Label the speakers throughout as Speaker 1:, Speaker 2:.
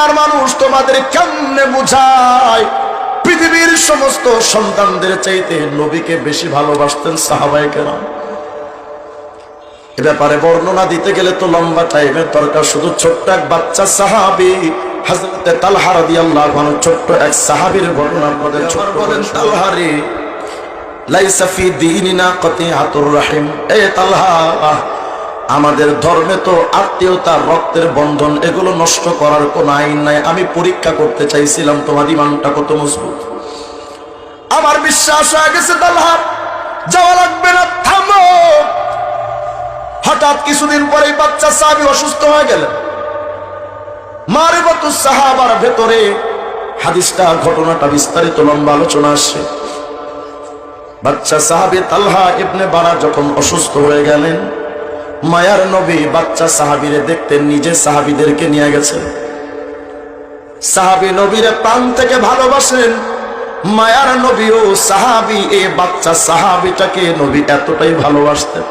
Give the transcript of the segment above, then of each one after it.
Speaker 1: দুনিয়ার মানুষ তোমাদের কেমনে বুঝায়? পৃথিবীর সমস্ত সন্তানদের চাইতে নবীকে বেশি ভালোবাসতেন সাহাবাই কেন এ ব্যাপারে বর্ণনা দিতে গেলে তো লম্বা টাইমের দরকার। শুধু ছোট্ট এক বাচ্চা সাহাবি হাজরতে তালহা রাদিয়াল্লাহু আনহু ছোট্ট এক সাহাবীর ঘটনা আপনাদের ছোট বলেন তালহারি লাইসা ফি দীনিনা কতিআতুর রাহিম। এ তালহা আমাদের ধর্মে তো আত্মীয়তা, রক্তের বন্ধন, এগুলো নষ্ট করার কোনো আইন নাই। আমি পরীক্ষা করতে চাইছিলাম, তোমার ইমানটা কত মজবুত? আমার বিশ্বাস হয়ে গেছে তালহা, যাওয়া লাগবে না, থামো। হঠাৎ কিছুদিন পরেই বাচ্চা সাহাবি অসুস্থ হয়ে গেলেন। মারিবাতু সাহাবার ভেতরে হাদিসটা, ঘটনাটা বিস্তারিত লম্বা আলোচনা আসছে। বাচ্চা সাহাবি তালহা ইবনে বারা যখন অসুস্থ হয়ে গেলেন মায়ার নবী বাচ্চা সাহাবিরে দেখতে নিজে সাহাবিদেরকে নিয়ে গেছেন। সাহাবি নবীরে প্রাণ থেকে ভালোবাসেন মায়ার নবী ও সাহাবি, এ বাচ্চা সাহাবিটাকে নবী এতটাই ভালোবাসতেন।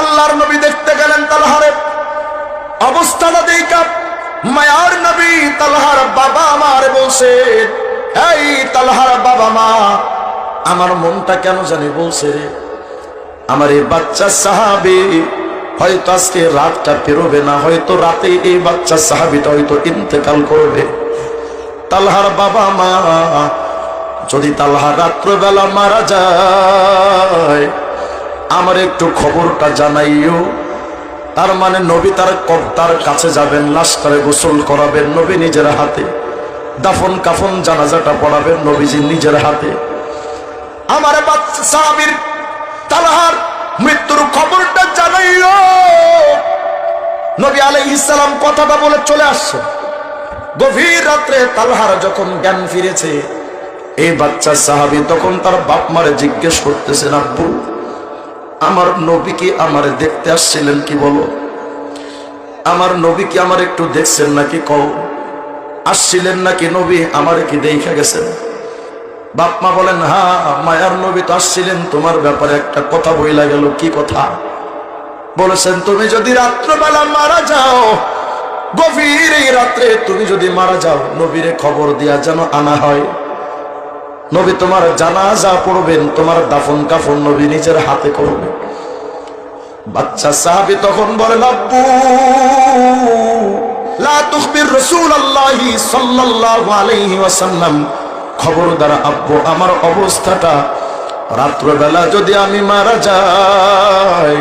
Speaker 1: আল্লাহর নবী দেখতে গেলেন তালহারে অবস্থাটা দেই কাপ মায়ার নবী তালহার বাবা আমার বলছে, এই তালহার বাবা মা, আমার মনটা কেন জানি বলছে রে? আমার এই বাচ্চা সাহাবি, হয়তো আজকে রাতটা পেরোবে না, হয়তো রাতে এই বাচ্চা সাহাবিটা হয়তো ইন্তেকাল করবে। তালহার বাবা মা, যদি তালহার রাত্রবেলা মারা যায়, আমার একটু খবরটা জানাইও। তার মানে নবী তার কর্তার কাছে যাবেন, লাশটারে গোসল করাবেন নবী নিজের হাতে। দাফন কাফন জানাজাটা পড়াবেন নবীজি নিজের হাতে। আমার বাচ্চা সাহাবীর তালহার মৃত্যুর খবরটা জানাইও। নবী আলাইহিস সালাম কথাটা বলে চলে আসছে। গভীর রাত্রে তালহার যখন জ্ঞান ফিরেছে, এই বাচ্চা সাহাবী তখন তার বাপ মারে জিজ্ঞেস করতেছেন আব্বু আমার নবী কি আমার দেখতে আসছিলেন কি বলো? আমার নবী কি আমার একটু দেখছেন নাকি কও? আসছিলেন নাকি নবী আমার কি দেখা গেছেন? বাপ মা বলেন, হা, মায়ার নবী তো আসছিলেন, তোমার ব্যাপারে একটা কথা বইলা গেল, কি কথা? বলেছেন, তুমি যদি রাত্রবেলা মারা যাও, গভীর এই রাত্রে তুমি যদি মারা যাও, নবীরে খবর দিয়া যেন আনা হয়। নবী তোমার জানাজা পড়বেন, তোমার দাফন কাফন নবী নিজের হাতে করবে। বাচ্চা সাহাবি তখন বলেন আব্বু লা তুখবির রাসূলুল্লাহি সাল্লাল্লাহু আলাইহি ওয়াসাল্লাম খবরদার আব্বু, আমার অবস্থাটা রাত্রবেলা যদি আমি মারা যাই,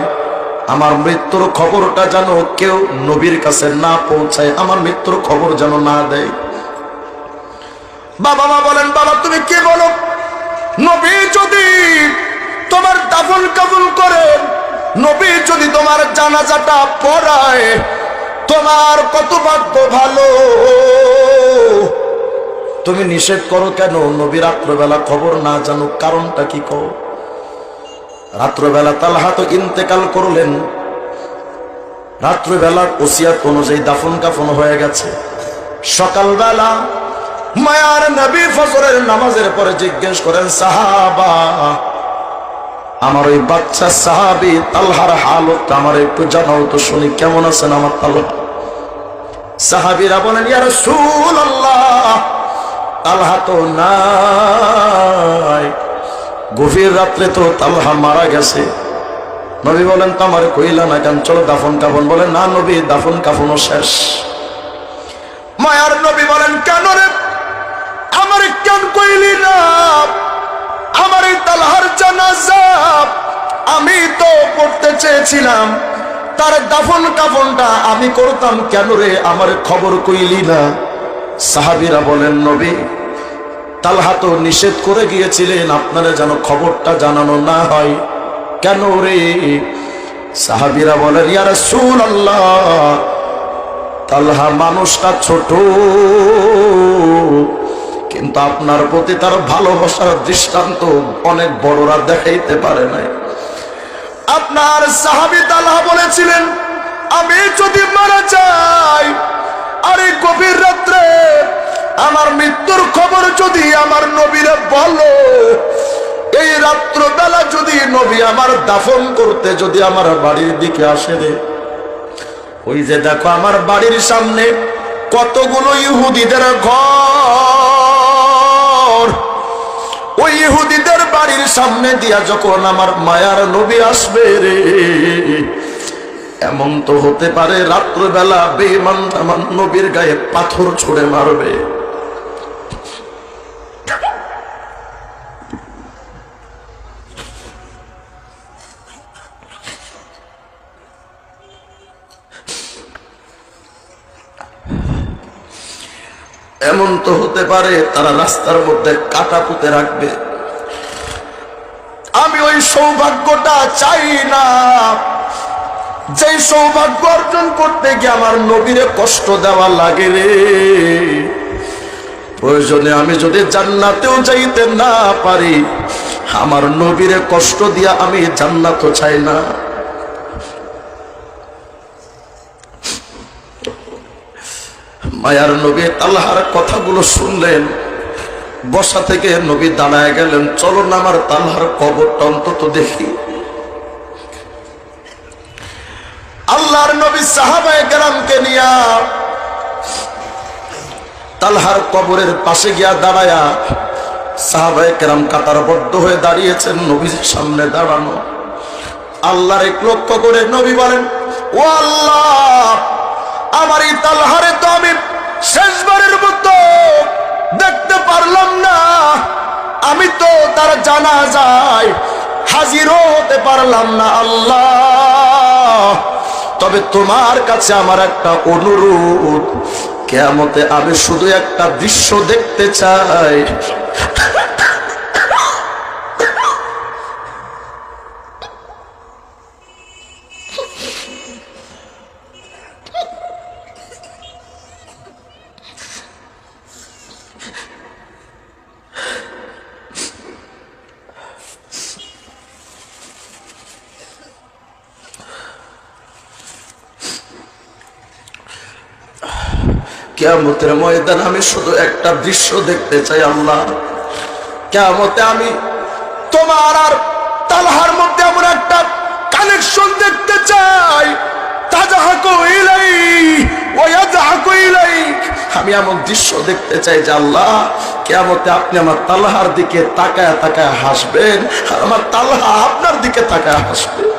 Speaker 1: আমার মৃত্যুর খবরটা যেন কেউ নবীর কাছে না পৌঁছায়, আমার মৃত্যুর খবর যেন না দেয়। বাবা মা বলেন, বাবা, তুমি কি বলো? নবী যদি তোমার দাফন কাবুল করে, নবী যদি তোমার জানাজাটা পড়ায়, তোমার কত ভাগ্য ভালো? তুমি নিষেধ করো কেন? নবী রাত্রবেলা খবর না জানো কারণটা কি কো? রাত্রবেলা তালহা তো ইন্তেকাল করলেন। রাত্রবেলার ওসিয়াত অনুযায়ী দাফন কাফন হয়ে গেছে। সকালবেলা মায়ার নবী ফজরের নামাজের পরে জিজ্ঞেস করেন, সাহাবা, আমার ওই বাচ্চা সাহাবি তালহার হালত আমার একটু জানাও তো শুনি, কেমন আছেন আমার তালহা? সাহাবিরা বলেন ইয়ার সুল আল্লাহ তালহা তো নাই। গভীর রাত্রে তো তালহা মারা গেছে। নবী বলেন তো আমার কইলা না কেন? চলো দাফন কাফন। বলেন না নবী, দাফন কাফনও শেষ। মায়ার নবী বলেন, কেন রে? আমার কেন কইলি না? আমার এই তালহার জানাজা আমি তো পড়তে চেয়েছিলাম। তার দাফন কাফনটা আমি করতাম কেন রে? আমার খবর কইলি না? সাহাবিরা বলেন, নবী তালহা তো নিষেধ করে গিয়েছিলেন, আপনারা যেন খবরটা জানানো না হয়। কেন রে? সাহাবিরা বলেন ইয়ার সুল আল্লাহ তালহা মানুষটা ছোট, কিন্তু আপনার প্রতি তার ভালোবাসার দৃষ্টান্ত অনেক বড়রা দেখাইতে পারে নাই। আপনার সাহাবি তালহা বলেছিলেন, আমি যদি মারা যাই, আরে গভীর রাত্রে আমার মৃত্যুর খবর যদি আমার নবীরে বলো, এই রাত্রবেলা যদি নবী আমার দাফন করতে যদি আমার বাড়ির দিকে আসে রে। ওই যে দেখো আমার বাড়ির সামনে কতগুলো ইহুদিদের ঘর। ওই ইহুদিদের বাড়ির সামনে দিয়া যখন আমার মায়ার নবী আসবে রে, এমন তো হতে পারে রাত্রবেলা বেমান নবীর গায়ে পাথর ছুড়ে মারবে। এমন তো হতে পারে তারা রাস্তার মধ্যে কাটা পুঁতে রাখবে। আমি ওই সৌভাগ্যটা চাই না। যে সৌভাগ্য অর্জন করতে গিয়ে আমার নবীরে কষ্ট দেওয়া লাগে রে। প্রয়োজনে আমি যদি জান্নাতেও যাইতে না পারি, আমার নবীরে কষ্ট দিয়া আমি জান্নাতও চাই না। মায়ার নবী তাল্লাহার কথাগুলো শুনলেন। বসা থেকে নবী দাঁড়ায় গেলেন চলো না আমার তাল্লাহার কবরটা অন্তত দেখি। আল্লাহর নবী সাহাবায় গ্রামকে নিয়া তালহার কবরের পাশে গিয়া দাঁড়ায়া সাহাবায় কেরাম কাতারবদ্ধ হয়ে দাঁড়িয়েছেন নবীর সামনে দাঁড়ানো। আল্লাহর এক লক্ষ্য করে নবী বলেন, ও আল্লাহ আমার এই তালহারে তো আমি শেষবারের মতো দেখতে পারলাম না। আমি তো তার জানা যায় হাজিরও হতে পারলাম না আল্লাহ। তবে তোমার কাছে আমার একটা অনুরোধ কেমতে আমি শুধু একটা দৃশ্য দেখতে চাই। কেমতের ময়দান আমি শুধু একটা দৃশ্য দেখতে চাই, আল্লাহ। কেমতে আমি তোমার আর তালহার মধ্যে এমন একটা কানেকশন দেখতে চাই। আমি এমন দৃশ্য দেখতে চাই যে, আল্লাহ কেমতে আপনি আমার তালহার দিকে তাকায় তাকায় হাসবেন আমার তালহা আপনার দিকে তাকায় হাসবে।